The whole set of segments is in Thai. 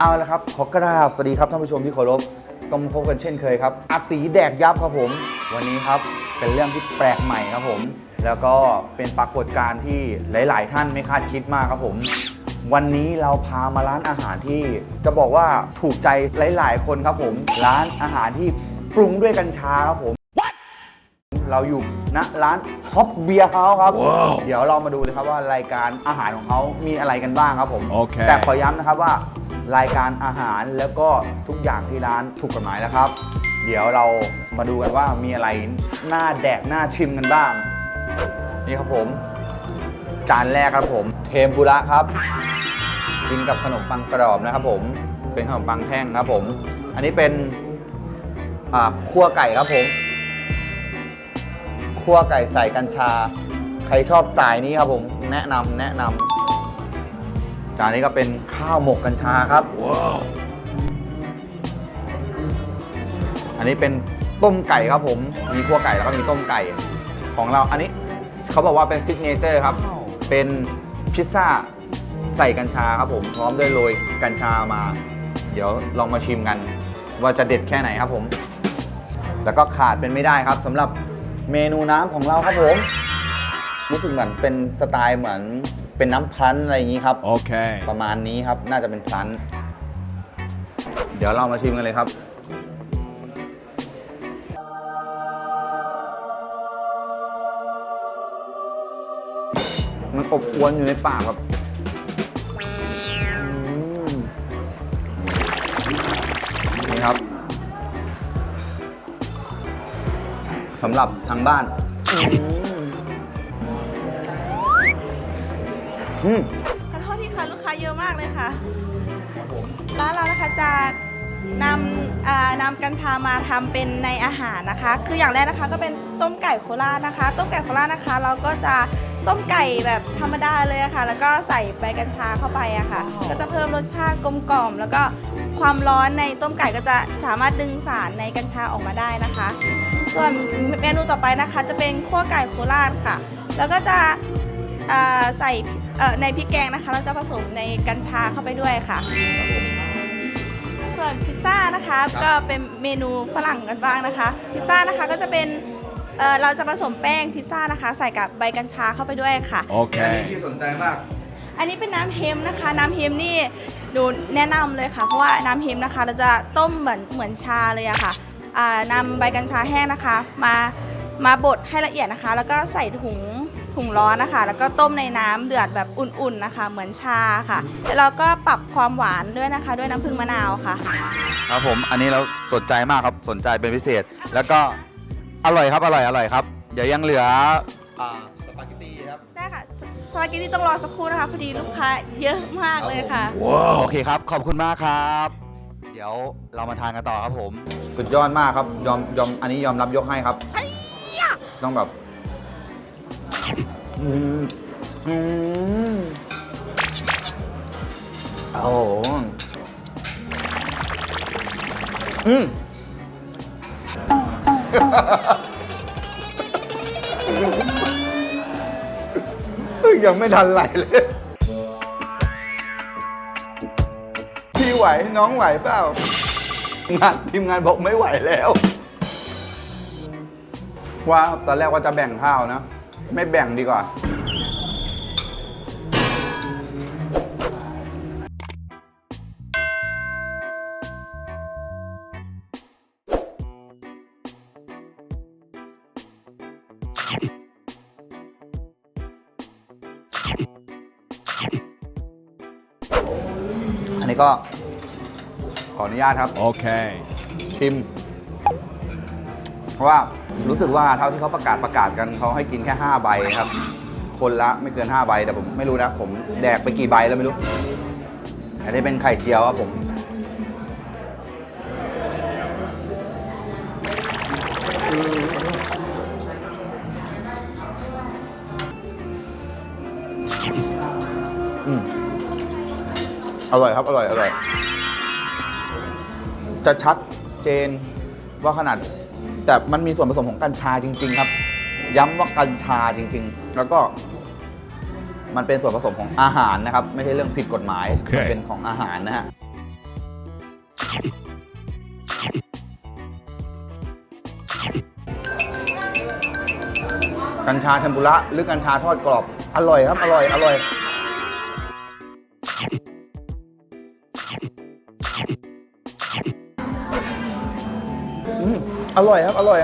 เอาละครับ ขอกราบสวัสดีครับท่านผู้ชมที่เคารพต้องมาพบกันเช่นเคยครับอาตีแดกยับครับผม วันนี้ครับเป็นเรื่องที่แปลกใหม่ครับผม แล้วก็เป็นปรากฏการณ์ที่หลาย ๆ ท่านไม่คาดคิดมากครับผม วันนี้เราพามาร้านอาหารที่ จะบอกว่าถูกใจหลาย ๆ คนครับผม ร้านอาหารที่ปรุงด้วยกัญชาครับผม เราอยู่ณร้านฮอปเบียร์เฮาส์ครับ เดี๋ยวเรามาดูเลยครับว่ารายการอาหารของเขามีอะไรกันบ้างครับผมโอเค แต่ขอย้ำนะครับว่ารายการอาหารแล้วก็ทุกอย่างที่ร้านถูกกฎหมายแล้วครับ เดี๋ยวเรามาดูกันว่ามีอะไรน่าแดกน่าชิมกันบ้าง นี่ครับผม จานแรกครับผม เทมปุระครับ กินกับขนมปังกรอบนะครับผม เป็นขนมปังแท่งครับผม อันนี้เป็นอ่าคั่วไก่ครับผม คั่วไก่ใส่กัญชา ใครชอบสายนี้ครับผมแนะนำแนะนำจานนี้ก็เป็นข้าวหมกกัญชาครับ อันนี้เป็นต้มไก่ครับผม มีคั่วไก่แล้วก็มีต้มไก่ ของเราอันนี้เขาบอกว่าเป็นซิกเนเจอร์ครับ เป็นพิซซ่าใส่กัญชาครับผม พร้อมด้วยโรยกัญชามา เดี๋ยวลองมาชิมกัน ว่าจะเด็ดแค่ไหนครับผม แล้วก็ขาดเป็นไม่ได้ครับสำหรับ เมนูน้ำของเราครับผม รู้สึกเหมือนเป็นสไตล์เหมือนเป็นน้ำพลันอะไรอย่างนี้ครับ Okay. ประมาณนี้ครับ น่าจะเป็นพลัน เดี๋ยวเรามาชิมกันเลยครับ มันอบอวนอยู่ในปากครับ สำหรับทางบ้าน อืมขอโทษทีค่ะลูกค้าเยอะมากเลยค่ะ ร้านเรานะคะจะนำอ่านำกัญชามาทำเป็นในอาหารนะคะ คืออย่างแรกนะคะ ก็เป็นต้มไก่โคราชนะคะ ต้มไก่โคราชนะคะ เราก็จะต้มไก่แบบธรรมดาเลยอะค่ะ แล้วก็ใส่ใบกัญชาเข้าไปอะค่ะ ก็จะเพิ่มรสชาติกลมกล่อม แล้วก็ความร้อนในต้มไก่ก็จะสามารถดึงสารในกัญชาออกมาได้นะคะ ส่วนเมนูต่อไปนะคะจะเป็นคั่วไก่โคราชค่ะ แล้วก็จะเอ่อใส่เอ่อในพริกแกงนะคะ เราจะผสมในกัญชาเข้าไปด้วยค่ะ ส่วนพิซซ่านะคะครับก็เป็นเมนูฝรั่งกันบ้างนะคะ พิซซ่านะคะก็จะเป็นเอ่อเราจะผสมแป้งพิซซ่านะคะ ใส่กับใบกัญชาเข้าไปด้วยค่ะอันนี้ Okay. ที่สนใจมากอันนี้เป็นน้ำเฮมนะคะ น้ำเฮมนี่ดูแนะนำเลยค่ะ เพราะว่าน้ำเฮมนะคะ เราจะต้มเหมือนเหมือนชาเลยอะค่ะอ่า นำใบกัญชาแห้งนะคะ มามาบดให้ละเอียดนะคะ แล้วก็ใส่ถุงถุงร้อนนะคะ แล้วก็ต้มในน้ำเดือดแบบอุ่นๆนะคะ เหมือนชาค่ะแล้วเราก็ปรับความหวานด้วยนะคะ ด้วยน้ำผึ้งมะนาวค่ะ ครับผมอันนี้เราสนใจมากครับสนใจเป็นพิเศษ แล้วก็อร่อยครับอร่อยอร่อยครับ เดี๋ยวยังเหลืออ่าสปาเกตตี้ครับได้ค่ะสสปาเกตตี้ต้องรอสักครู่นะคะพอดีลูกค้าเยอะมากเลยค่ะโอเคครับขอบคุณมากครับ เดี๋ยวเรามาทานกันต่อครับผม สุดยอดมากครับ ยอมยอมอันนี้ยอมรับยกให้ครับ ต้องแบบอืมอืมโอ้โหอืมยังไม่ทันไหลเลย พี่ไหวน้องไหวเปล่า งานทีมงานบอกไม่ไหวแล้ว ว่าตอนแรกว่าจะแบ่งข้าวนะ ไม่แบ่งดีกว่า อันนี้ก็ ขออนุญาตครับ Okay. ชิม เพราะว่ารู้สึกว่าเท่าที่เขาประกาศประกาศกันเขาให้กินแค่ 5 ใบครับ คนละไม่เกิน 5 ใบแต่ผมไม่รู้นะ ผมแดกไปกี่ใบแล้วไม่รู้ อันนี้เป็นไข่เจียวครับผมอืมอร่อยครับ อร่อย อร่อย จะชัดเจนว่าขนาด แต่มันมีส่วนผสมของกัญชาจริง ๆ ครับ ย้ำว่ากัญชาจริง ๆ แล้วก็มันเป็นส่วนผสมของอาหารนะครับ ไม่ใช่เรื่องผิดกฎหมายโอเค มันเป็นของอาหารนะฮะ กัญชาเทมปุระหรือกัญชาทอดกรอบ อร่อยครับ อร่อย อร่อย อร่อยครับ อร่อย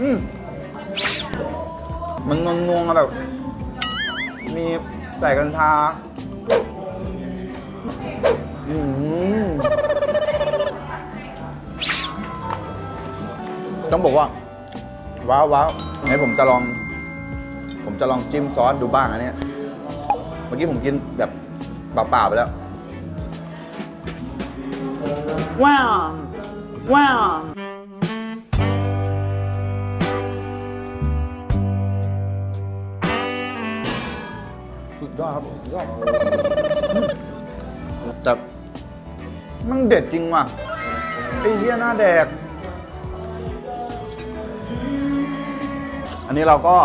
อืมมันงงๆอะแบบ มีใส่กัญชาอืมต้องบอกว่า ว้าวว้าวไหนผมจะลอง ผมจะลองจิ้มซอสดูบ้างอันเนี้ยเมื่อกี้ผมกินแบบเปล่าๆไปแล้ว ว้าว ว้าวสุดยอดครับสุดยอดแต่มันเด็ดจริงว่ะไอ้เหี้ยหน้าแดก อันนี้เราก็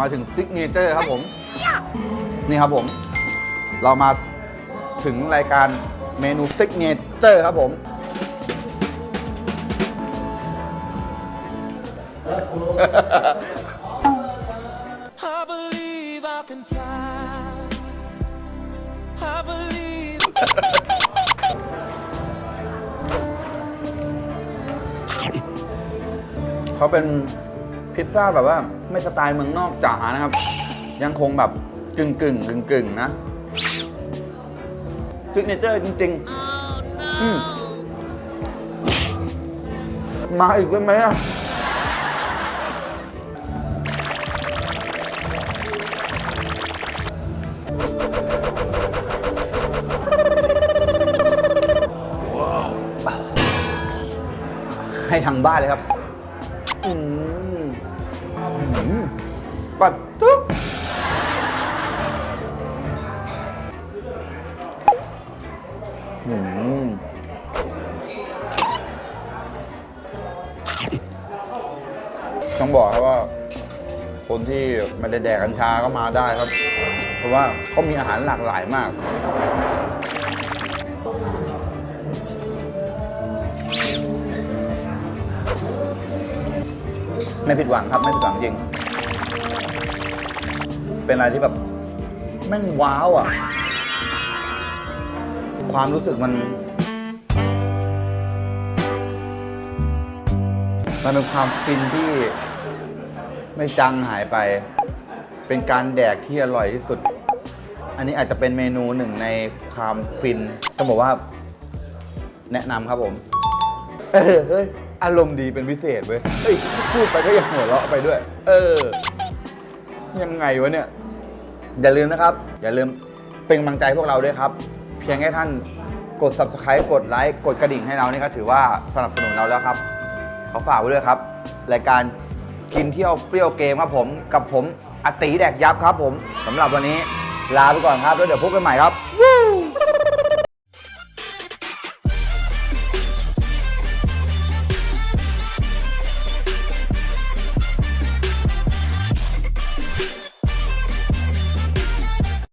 มาถึงซิกเนเจอร์ครับผม นี่ครับผม เรามาถึงรายการเมนูซิกเนเจอร์ครับผม เขาเป็นพิซซ่าแบบว่า ไม่สไตล์เมืองนอกจ๋านะครับ ยังคงแบบกึ่งกึ่งกึ่งกึ่งๆนะซิกเนเจอร์จริงๆอืมมาอีกได้ไหมอะ ให้ทางบ้านเลยครับอืมอืมปัดตุ๊กอืมต้องบอกครับว่า คนที่ไม่ได้แดกกัญชาก็มาได้ครับ เพราะว่าเขามีอาหารหลากหลายมาก ไม่ผิดหวังครับไม่ผิดหวังจริง เป็นอะไรที่แบบแม่งว้าวอะ ความรู้สึกมัน มันเป็นความฟินที่ไม่จางหายไป เป็นการแดกที่อร่อยที่สุด อันนี้อาจจะเป็นเมนูหนึ่งในความฟินต้องบอกว่า แนะนำครับผม เออเฮ้ย อารมณ์ดีเป็นพิเศษเว้ยเฮ้ยพูดไปก็ยังหัวเราะไปด้วย เออ ยังไงวะเนี่ย อย่าลืมนะครับ อย่าลืมเป็นกำลังใจพวกเราด้วยครับ เพียงแค่ท่านกด subscribe กดไลค์กดกระดิ่งให้เรานี่ก็ถือว่าสนับสนุนเราแล้วครับ ขอฝากไว้ด้วยครับ รายการกินเที่ยวเปรี้ยวเกมครับผม กับผมอติแดกยับครับผมสำหรับวันนี้ลาไปก่อนครับแล้วเดี๋ยวพบกันใหม่ครับ